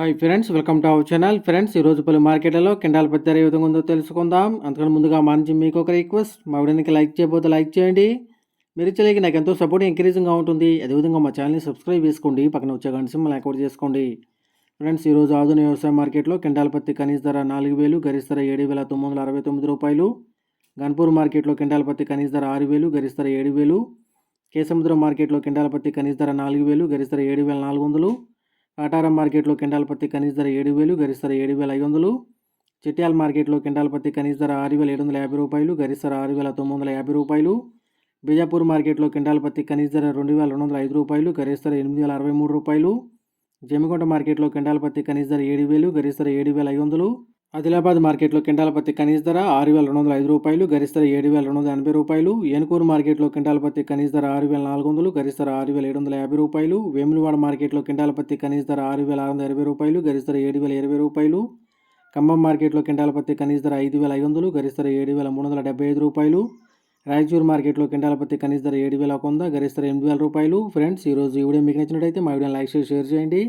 Hi friends welcome to our channel. Friends ఈ రోజు పలు మార్కెట్లలో కిండాల పత్తి ఏ విధంగా ఉందో తెలుసుకుందాం. అందుకని ముందుగా మా నుంచి మీకు ఒక రిక్వెస్ట్. మా వీడియోకి లైక్ చేయబోతే లైక్ చేయండి. మీరు ఇచ్చలేకి నాకు ఎంతో సపోర్ట్ ఎంకరేజింగ్గా ఉంటుంది. అదేవిధంగా మా ఛానల్ని సబ్స్క్రైబ్ చేసుకోండి. పక్కన వచ్చే గంట సింబల్ యాక్టివేట్ చేసుకోండి. ఫ్రెండ్స్ ఈరోజు ఆధునిక వ్యవసాయ మార్కెట్లో కిండాల పత్తి కనీస ధర నాలుగు వేలు గరిష్ట ధర ఏడు వేల తొమ్మిది వందల అరవై తొమ్మిది రూపాయలు. గన్పూర్ మార్కెట్లో కిండాల పత్తి కనీస ధర ఆరు వేలు గరిష్ట ధర ఏడు వేలు. కేసముద్రం మార్కెట్లో కిండాల పత్తి కనీస ధర నాలుగు వేలు గరిష్ట ధర ఏడు వేల నాలుగు వందలు. కాటారం మార్కెట్లో కింటాల పత్తి కనీస ధర ఏడు వేలు గరిష్ట ధర ఏడు వేల ఐదు వందలు. చిట్యాల మార్కెట్లో కింటాల పత్తి కనీస ధర ఆరు వేల ఏడు వందల యాభై రూపాయలు గరిష్ట ధర ఆరు వేల తొమ్మిది వందల యాభై రూపాయలు. బీజాపూర్ మార్కెట్లో కింటాల పత్తి కనీస ధర రెండు వేల రెండు వందల ఐదు రూపాయలు గరిష్ట ధర ఎనిమిది వేల అరవై మూడు రూపాయలు. జమికొండ మార్కెట్లో కింటాల పత్తి కనీస ధర ఏడు వేలు గరిష్ట ధర ఏడు వేల ఐదు వందలు. ఆదిలాబాద్ మార్కెట్లో కింటాల పత్తి కనీస ధర ఆరు వేల రెండు వందల ఐదు రూపాయలు గరిష్ట ధర ఏడు వేల రెండు వందల ఎనభై రూపాయలు. ఏనుకూరు మార్కెట్లో కింటాల పత్తి కనీస ధర ఆరు వేల నాలుగు వందలు గరిష్ట ధర ఆరు వేల ఏడు వందల యాభై రూపాయలు. వేములవాడ మార్కెట్లో కింటాల పత్తి కనీస ధర ఆరు వేల ఆరు వందల ఇరవై రూపాయలు గరిష్ట ధర ఏడు వేల ఇరవై రూపాయలు. ఖమ్మం మార్కెట్లో కింటాల పత్తి కనీస ధర ఐదు వేల ఐదు వందలు గరిష్ట ధర ఏడు వేల మూడు వందల డెబ్బై ఐదు రూపాయలు. రాయచూరు మార్కెట్లో కింటాల పత్తి కనీస ధర ఏడు వేల ఒక వంద గరిష్ట ధర ఎనిమిది వేల రూపాయలు. ఫ్రెండ్స్ ఈరోజు ఈ వీడియో మీకు నచ్చినట్టయితే మా వీడియో లైక్ చేసి షేర్ చేయండి.